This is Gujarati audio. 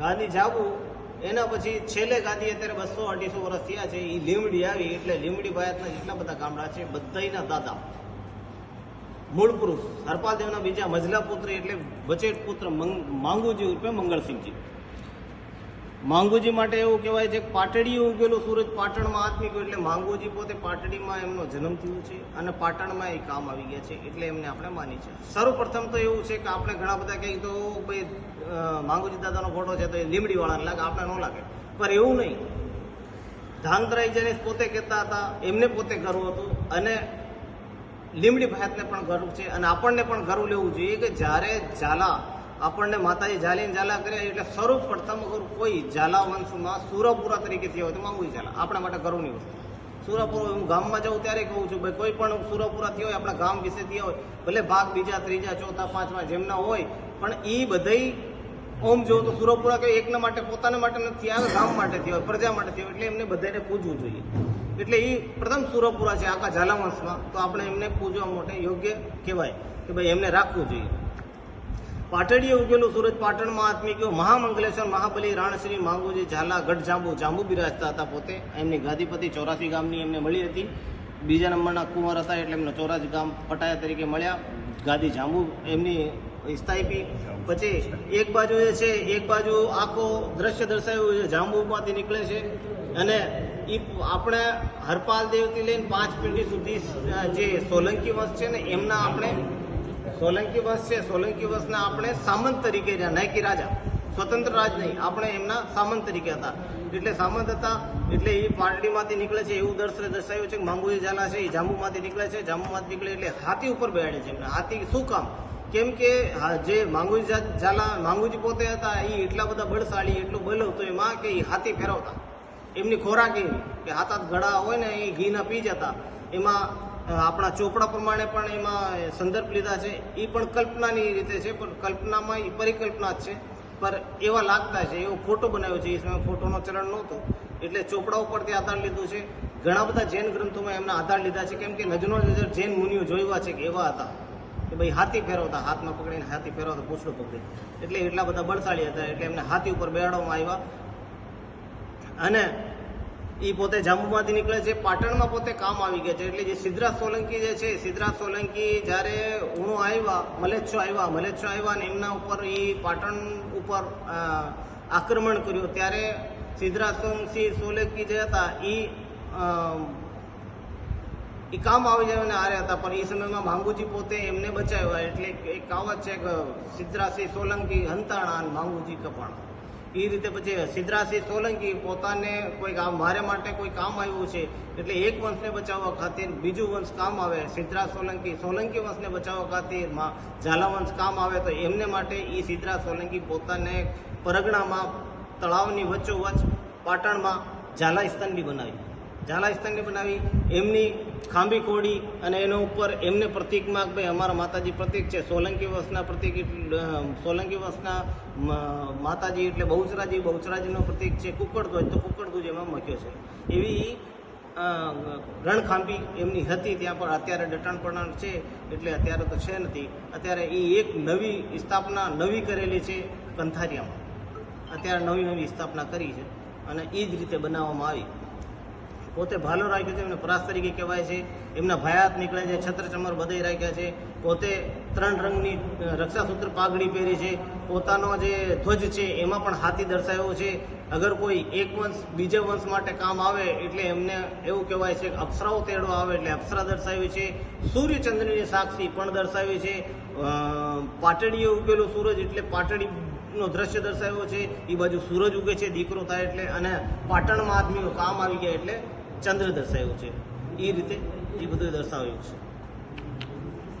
ગાદી જાવું એના પછી છેલ્લે ગાંધી અત્યારે બસો અઢીસો વર્ષ થયા છે. એ લીમડી આવી, એટલે લીમડી ભાયાતના જેટલા બધા ગામડા છે બધાના દાદા. મૂળ પુરુષ. હરપાલદેવના બીજા મજલા પુત્ર એટલે બચેટ પુત્ર મંગ- માંગુજી ઉર્ફે મંગળસિંહજી. માંગુજી માટે એવું કહેવાય છે કે પાટડી ઉગેલું સૂરજ પાટણમાં આત્મિક એટલે માંગુજી પોતે પાટડીમાં એમનો જન્મ થયો છે અને પાટણમાં એ કામ આવી ગયા છે એટલે એમને આપણે માની છે. સર્વપ્રથમ તો એવું છે કે આપણે ઘણા બધા કહીએ તો ભાઈ માંગુજી દાદાનો ફોટો છે તો એ લીમડીવાળાને લાગે, આપણે ન લાગે. પણ એવું નહીં. ધાંગધ્રાઈ જેને પોતે કહેતા હતા, એમને પોતે ગર્વ હતું અને લીમડી ભાતને પણ ગર્વ છે અને આપણને પણ ગર્વ લેવું જોઈએ કે જ્યારે ઝાલા આપણને માતાજી ઝાલીને ઝાલા કર્યા એટલે સર્વપ્રથમ અગર કોઈ ઝાલા વંશમાં સુરપુરા તરીકે થયા હોય તો માંગવી ઝાલા. આપણા માટે ગર્વની વસ્તુ. સુરપુરા હું ગામમાં જાઉં ત્યારે કહું છું, ભાઈ, કોઈ પણ સુરપુરા થયો હોય, આપણા ગામ વિશે થયા હોય, ભલે ભાગ બીજા, ત્રીજા, ચોથા, પાંચમા જેમના હોય, પણ એ બધાય ઓમ જો તો સુરપુરા કે એકના માટે, પોતાના માટે નથી આવે, ગામ માટે થયો હોય, પ્રજા માટે થયો એટલે એમને બધાને પૂજવું જોઈએ. એટલે એ પ્રથમ સુરપુરા છે આખા ઝાલાવંશમાં તો આપણે એમને પૂજવા માટે યોગ્ય કહેવાય કે ભાઈ એમને રાખવું જોઈએ. પાટડીએ ઉગેલું સુરત પાટણમાં આત્મિકો મહામંગલેશ્વર મહાબલી, રાણશ્રી, માંગુજી ઝાલા ગઢ જાંબુ જાંબુ બિરાજતા હતા પોતે. એમની ગાદીપતિ ચોરાસી ગામની એમને મળી હતી. બીજા નંબરના કુંવર હતા એટલે એમને ચોરાસી ગામ પટાયા તરીકે મળ્યા. ગાદી જાંબુ એમની સ્થાયી પછી એક બાજુ જે છે, એક બાજુ આખો દ્રશ્ય દર્શાવ્યું છે જાંબુમાંથી નીકળે છે. અને એ આપણે હરપાલ દેવથી લઈને પાંચ પેઢી સુધી જે સોલંકી વંશ છે ને, એમના આપણે સોલંકી વંશ છે. સોલંકી વંશને આપણે સામંત તરીકે રહ્યા. નાયકી રાજા. સ્વતંત્ર રાજ નહીં. આપણે એમના સામંત તરીકે હતા. એટલે સામંત હતા એટલે એ પાટડીમાંથી નીકળે છે. એવું દર્શન દર્શાવ્યું છે કે માંગુજી ઝાલા છે. એ જાંબુમાંથી નીકળે છે. જાંબુમાંથી નીકળે એટલે હાથી ઉપર બેહાડે છે એમને. હાથી શું કામ? કેમ કે જે માંગુજી ઝાલા માંગુજી પોતે હતા એ એટલા બધા બળશાળી, એટલું બળ હતું એમાં કે એ હાથી ફેરવતા. એમની ખોરાક એવી કે હાથ હાથ ગળા હોય ને એ ઘીના પી જતા. એમાં આપણા ચોપડા પ્રમાણે પણ એમાં સંદર્ભ લીધા છે. એ પણ કલ્પનાની રીતે છે, પણ કલ્પનામાં એ પરિકલ્પના જ છે. પર એવા લાગતા છે, એવો ફોટો બનાવ્યો છે એ સમયે ફોટોનો ચલણ નહોતો. એટલે ચોપડા ઉપરથી આધાર લીધું છે. ઘણા બધા જૈન ગ્રંથોમાં એમના આધાર લીધા છે. કેમ કે નજનો નજર જૈન મુનિઓ જોયા છે કે એવા હતા. કે ભાઈ હાથી ફેરવતા, હાથમાં પકડીને હાથી ફેરવતા, પૂછડું પકડી. એટલે એટલા બધા બળશાળી હતા, એટલે એમને હાથી ઉપર બેહાડવામાં આવ્યા. અને એ પોતે જાંબુમાંથી નીકળે છે. પાટણમાં પોતે કામ આવી ગયા છે. એટલે જે સિદ્ધરાજ સોલંકી જે છે, સિદ્ધરાજ સોલંકી જ્યારે ઉણો આવ્યા, મલેચ્છો આવ્યા મલેચ્છો આવ્યા અને એમના ઉપર એ પાટણ ઉપર આક્રમણ કર્યું. ત્યારે સિદ્ધરાજ સોલંકી સોલંકી જે હતા એ એ કામ આવી જાય અને હારે હતા. પણ એ સમયમાં માંગુજી પોતે એમને બચાવ્યા. એટલે એક કહાવત છે કે સિદ્ધરાજસિંહ સોલંકી હંતાણા અને માંગુજી કપાણા. એ રીતે પછી સિદ્ધરાસિંહ સોલંકી પોતાને કોઈ મારે માટે કોઈ કામ આવ્યું છે, એટલે એક વંશને બચાવવા ખાતે બીજું વંશ કામ આવે, સિદ્ધરાજ સોલંકી સોલંકી વંશને બચાવવા ખાતે ઝાલા વંશ કામ આવે, તો એમને માટે એ સિદ્ધરાજ સોલંકી પોતાને પરગણામાં, તળાવની વચ્ચોવચ પાટણમાં ઝાલા સ્તન બી બનાવ્યું ઝાલા બનાવી. એમની ખાંભી કોડી અને એના ઉપર એમને પ્રતિકમાં ભાઈ, અમારા માતાજી પ્રતિક છે. સોલંકી વંશના પ્રતિક સોલંકી વંશના માતાજી એટલે બહુચરાજી. બહુચરાજીનો પ્રતિક છે કુકડધ્વજ. તો કુકડધ્વજ એમાં મખ્યો છે. એવી રણખાંભી એમની હતી. ત્યાં પણ અત્યારે ડટાણ છે. એટલે અત્યારે તો છે નથી. અત્યારે એ એક નવી સ્થાપના નવી કરેલી છે કંથારિયામાં. અત્યારે નવી નવી સ્થાપના કરી છે. અને એ જ રીતે બનાવવામાં આવી. પોતે ભાલો રાખ્યો છે, એમને પ્રાસ તરીકે કહેવાય છે. એમના ભાયાત નીકળે છે, છત્ર ચમર બધાઈ રાખ્યા છે. પોતે ત્રણ રંગની રક્ષાસૂત્ર પાઘડી પહેરી છે. પોતાનો જે ધ્વજ છે, એમાં પણ હાથી દર્શાવ્યો છે. અગર કોઈ એક વંશ બીજા વંશ માટે કામ આવે, એટલે એમને એવું કહેવાય છે કે અપ્સરાઓ તેડો આવે, એટલે અપ્સરા દર્શાવી છે. સૂર્યચંદ્રની સાક્ષી પણ દર્શાવી છે. પાટડીએ ઉગેલો સૂરજ એટલે પાટડી નો દ્રશ્ય દર્શાવ્યો છે. એ બાજુ સૂરજ ઉગે છે, દીકરો થાય એટલે, અને પાટણમાં આદમીઓ કામ આવી ગયા એટલે ચંદ્ર દર્શાવ્યો છે. એ રીતે એ બધું દર્શાવ્યું છે.